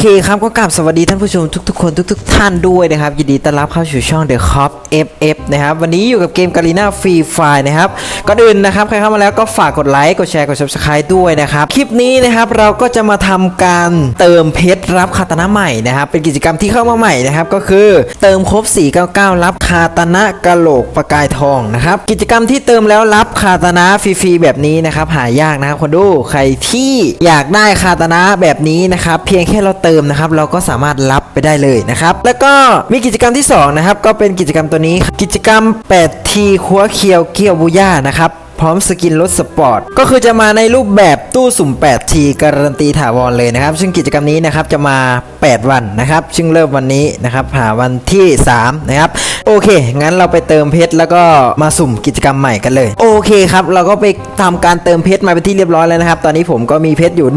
เคครับก็กลับสวัสดีท่านผู้ชมทุกๆคนทุก ๆ ท่านด้วยนะครับ ยินดีต้อนรับเข้าสู่ช่อง The Cop FF นะครับ วันนี้อยู่กับเกมกาลีนาฟรีไฟนะครับก่อนอื่นนะครับ ใครเข้ามาแล้วก็ฝากกดไลค์กดแชร์กด Subscribe ด้วยนะครับ คลิปนี้นะครับเราก็จะมาทำการเติมเพชรรับคาตานะใหม่นะครับ เป็นกิจกรรมที่เข้ามาใหม่นะครับ ก็คือเติมครบ 499 รับคาตานะกะโหลกประกายทองนะครับกิจกรรมที่เติมแล้วรับคาตานะฟรีๆแบบนี้นะครับหายากนะครับคนดูใครที่อยากได้คาตานะแบบนี้นะครับเพียงแค่เราเติมนะครับเราก็สามารถรับไปได้เลยนะครับแล้วก็มีกิจกรรมที่สองนะครับก็เป็นกิจกรรมตัวนี้ กิจกรรม8ทีคัวเคียวเกียวบุย่านะครับ พร้อมสกินรถสปอร์ต ก็คือจะมาในรูปแบบตู้สุ่ม8ทีการันตีถาวรเลยนะครับ ซึ่งกิจกรรมนี้นะครับจะมา 8 วันนะครับ ซึ่งเริ่มวันนี้นะครับหาวันที่ 3 นะครับ โอเค งั้นเราไปเติมเพชรแล้วก็มาสุ่มกิจกรรมใหม่กันเลย โอเคครับ เราก็ไปทำการเติมเพชรมาเป็นที่เรียบร้อยแล้วนะครับ ตอนนี้ผมก็มีเพชรอยู่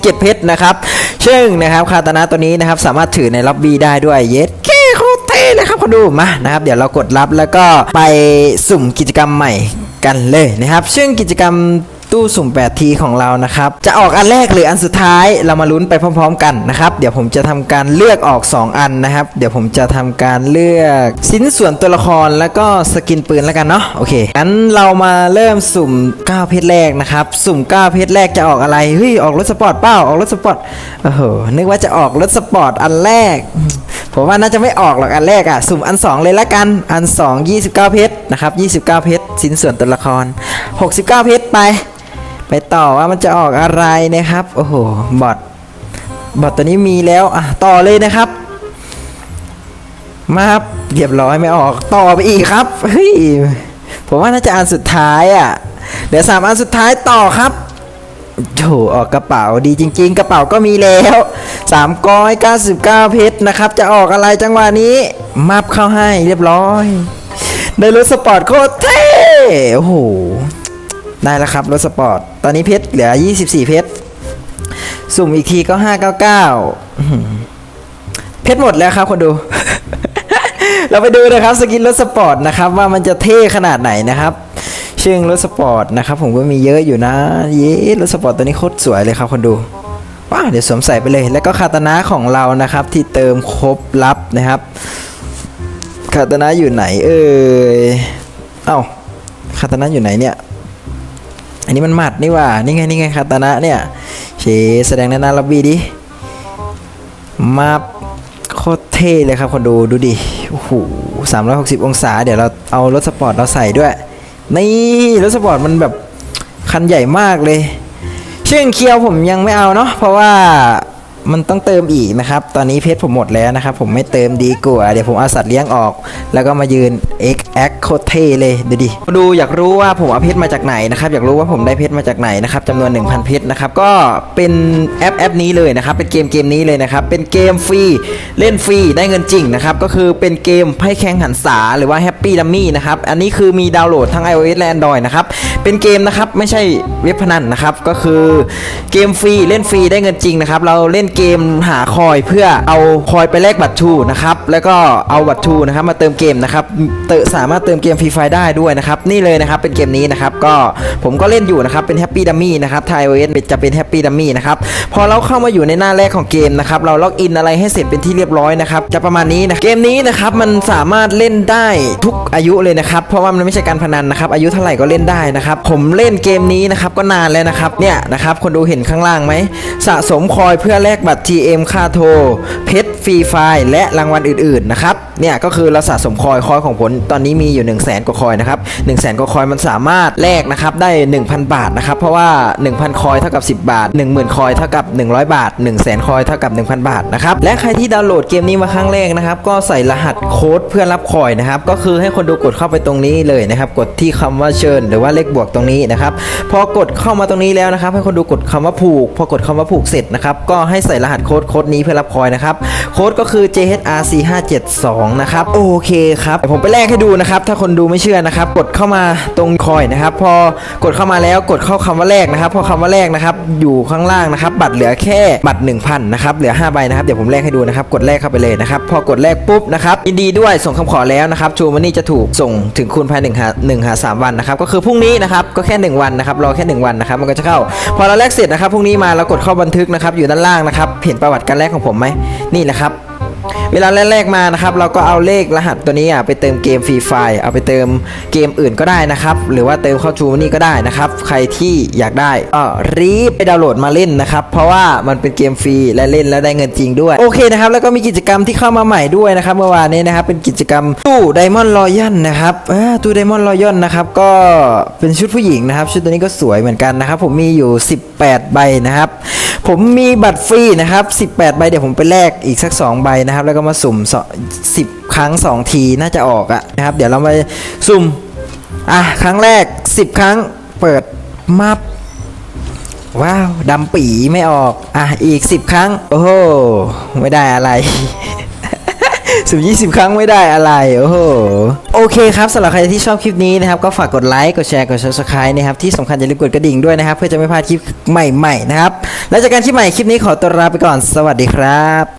1,127 เพชรนะครับ ซึ่งนะครับคาตานะตัวนี้นะครับสามารถถือในล็อบบี้ได้ด้วยเย็ดโคนดูมานะครับ เดี๋ยวเรากดรับแล้วก็ไปสุ่มกิจกรรมใหม่กันเลยนะครับ ซึ่งกิจกรรมตู้สุ่ม 8 ทีของเรานะครับ จะออกอันแรกหรืออันสุดท้ายเรามาลุ้นไปพร้อม ๆ กันนะครับ เดี๋ยวผมจะทำการเลือกออก 2 อันนะครับ เดี๋ยวผมจะทำการเลือกชิ้นส่วนตัวละครแล้วก็สกินปืนแล้วกันเนาะโอเคงั้นเรามาเริ่มสุ่ม 9 เพชรแรกนะครับ สุ่ม 9 เพชรแรกจะออกอะไรเฮ้ยออกรถสปอร์ตเปล่าออกรถสปอร์ตโอ้โหนึกว่าจะออกรถสปอร์ตอันแรก ผมว่าน่าจะไม่ออกหรอกอันแรกอะ สุ่มอัน 2 เลยละกัน อัน 2 29 เพชรนะครับ 29 เพชรชิ้นส่วนตัวละคร 69 เพชรไป ไปต่อว่ามันจะออกอะไรนะครับ โอ้โห บอทบอทตัวนี้มีแล้ว อะ ต่อเลยนะครับ มาครับ เรียบร้อยไม่ออก ต่อไปอีกครับ เฮ้ย ผมว่าน่าจะอันสุดท้ายอะ เดี๋ยวสามอันสุดท้ายต่อครับ โถออกกระเป๋าดีจริง ๆ กระเป๋าก็มีแล้ว3ก้อย99เพชรนะครับ จะออกอะไรจังหวะนี้ มับเข้าให้เรียบร้อยได้รถสปอร์ตโคตรเท่โอ้โหได้แล้วครับรถสปอร์ต ตอนนี้เพชรเหลือ 24 เพชร สุ่มอีกทีก็ 599 เพชรหมดแล้วครับคนดู เราไปดูนะครับสกินรถสปอร์ตนะครับ ว่ามันจะเท่ขนาดไหนนะครับ ชื่อรถสปอร์ตนะครับผมก็มีเยอะอยู่นะ เย้รถสปอร์ตตัวนี้โคตรสวยเลยครับคนดูว้าเดี๋ยวสวมใส่ไปเลย แล้วก็คาตานะของเรานะครับ ที่เติมครบลับนะครับคาตานะอยู่ไหนเอ่ยเอ้าคาตานะอยู่ไหนเนี่ย อันนี้มันหมัดนี่ว่านี่ไงนี่ไงคาตานะเนี่ยเชแสดงในหน้าล็อบบี้ดิมาโคตรเท่เลยครับคนดูดูดิโอ้โหสามร้อยหกสิบองศา เดี๋ยวเราเอารถสปอร์ตเราใส่ด้วย นี่รถสปอร์ตมันแบบคันใหญ่มากเลย ชื่อเคียวผมยังไม่เอาเนาะเพราะว่า มันต้องเติมอีกนะครับ ตอนนี้เพชรผมหมดแล้วนะครับ ผมไม่เติมดีกว่า เดี๋ยวผมเอาสัตว์เลี้ยงออก แล้วก็มายืน X X โคเทเลย ดูดิ ดูอยากรู้ว่าผมเอาเพชรมาจากไหนนะครับ อยากรู้ว่าผมได้เพชรมาจากไหนนะครับจำนวน 1,000 เพชรนะครับ ก็เป็นแอปแอปนี้เลยนะครับ เป็นเกมเกมนี้เลยนะครับ เป็นเกมฟรี เล่นฟรี ได้เงินจริงนะครับ ก็คือเป็นเกมไพ่แข่งหันษาหรือว่า Happy Dummy นะครับ อันนี้คือมีดาวน์โหลดทั้ง iOS และ Android นะครับ เป็นเกมนะครับ ไม่ใช่เว็บพนันนะครับ ก็คือเกมฟรี เล่นฟรี ได้เงินจริงนะครับ เราเล่นเกมหาคอยเพื่อเอาคอยไปแลกบัตรทูนะครับแล้วก็เอาบัตรทูนะครับมาเติมเกมนะครับเตสามารถเติมเกมฟรีไฟได้ด้วยนะครับนี่เลยนะครับเป็นเกมนี้นะครับก็ผมก็เล่นอยู่นะครับเป็น Happy Dummy นะครับไทาย iOS จะเป็น Happy Dummy นะครับพอเราเข้ามาอยู่ในหน้าแรกของเกมนะครับเราล็อกอินอะไรให้เสร็จเป็นที่เรียบร้อยนะครับจะประมาณนี้นะเกมนี้นะครับมันสามารถเล่นได้ทุกอายุเลยนะครับเพราะว่ามันไม่ใช่การพนันนะครับอายุเท่าไหร่ก็เล่นได้นะครับผมเล่นเกมนี้นะครับก็นานแล้วนะครับเนี่ยนะครับคนดูเห็นข้างล่างไหมสะสมคอยเพื่อแลกบัตร TM ค่าโทร เพชร ฟรีไฟล์และรางวัลอื่นๆนะครับเนี่ยก็คือเราสะสมคอยคอยของผลตอนนี้มีอยู่ 1 0 0 0 0แสนกว่าคอยนะครับ1 0 0 0 0แสนกว่าคอยมันสามารถแลกนะครับได้ 1,000 บาทนะครับเพราะว่า 1,000 คอยเท่ากับ 10 บาท 10,000 คอยเท่ากับ 100 บาท 1 0 0 0 0แสนคอยเท่ากับ 1,000 บาทนะครับและใครที่ดาวน์โหลดเกมนี้มาครั้งแรกนะครับก็ใส่รหัสโค้ดเพื่อรับคอยนะครับก็คือให้คนดูกดเข้าไปตรงนี้เลยนะครับกดที่คำว่าเชิญ หรือว่าเลขบวกตรงนี้นะครับพอกดเข้ามาตรงนี้แล้วนะครับให้คนดูกดคำว่าผูก พอกดคำว่าผูกเสร็จนะครับก็ให้ใส่รหัสโค้ดโค้ดนี้เพื่อรับคอยนะครับโค้ดก็คือ JHRC572 นะครับโอเคครับเดี๋ยวผมไปแลกให้ดูนะครับ ถ้าคนดูไม่เชื่อนะครับ กดเข้ามาตรงคอยนะครับ พอกดเข้ามาแล้วกดเข้าคำว่าแลกนะครับพอคำว่าแลกนะครับ อยู่ข้างล่างนะครับ บัตรเหลือแค่บัตร 1,000นะครับเหลือ5ใบนะครับเดี๋ยวผมแลกให้ดูนะครับ กดแลกเข้าไปเลยนะครับ พอกดแลกปุ๊บนะครับยินดีด้วยส่งคำขอแล้วนะครับชูมันนี่จะถูกส่งถึงคุณภายใน1หา1หา3วันนะครับ ก็คือพรุ่งนี้นะครับก็แค่ 1 วันนะครับรอแค่ 1 วันนะครับมันก็จะเข้า พอเราแลกเสร็จนะครับพรุ่งนี้มาเรากดเข้าบันทึกนะครับอยู่ด้านล่างนะครับเห็นประวัติการแลกของผมไหมนี่แหละครับ เวลาแรกๆมานะครับ เราก็เอาเลขรหัสตัวนี้อะไปเติมเกมฟรีไฟเอาไปเติมเกมอื่นก็ได้นะครับ หรือว่าเติมเข้าชูมนี่ก็ได้นะครับ ใครที่อยากได้ก็รีบไปดาวน์โหลดมาเล่นนะครับ เพราะว่ามันเป็นเกมฟรีและเล่นแล้วได้เงินจริงด้วย โอเคนะครับ แล้วก็มีกิจกรรมที่เข้ามาใหม่ด้วยนะครับ เมื่อวานนี้นะครับเป็นกิจกรรมตู้ไดมอนด์รอยัลนะครับตู้ไดมอนด์รอยัลนะครับก็เป็นชุดผู้หญิงนะครับ ชุดตัวนี้ก็สวยเหมือนกันนะครับ ผมมีอยู่ 18 ใบนะครับ ผมมีบัตรฟรีนะครับ 18 ใบเดี๋ยวผมไปแลกอีกสัก 2 ใบนะครับ แล้วก็มาสุ่มสิบครั้ง 2 ทีน่าจะออกอะนะครับ เดี๋ยวเรามาสุ่ม อะ ครั้งแรก 10 ครั้งเปิดมัฟว้าวดำปีไม่ออก อะ อีก 10 ครั้ง โอ้โห ไม่ได้อะไร สิบยี่สิบครั้งไม่ได้อะไร โอ้โห โอเคครับสำหรับใครที่ชอบคลิปนี้นะครับ ก็ฝากกดไลค์กดแชร์กด subscribe นะครับ ที่สำคัญอย่าลืมกดกระดิ่งด้วยนะครับ เพื่อจะไม่พลาดคลิปใหม่ ๆ นะครับ แล้วจากการคลิปใหม่คลิปนี้ขอตัวลาไปก่อนสวัสดีครับ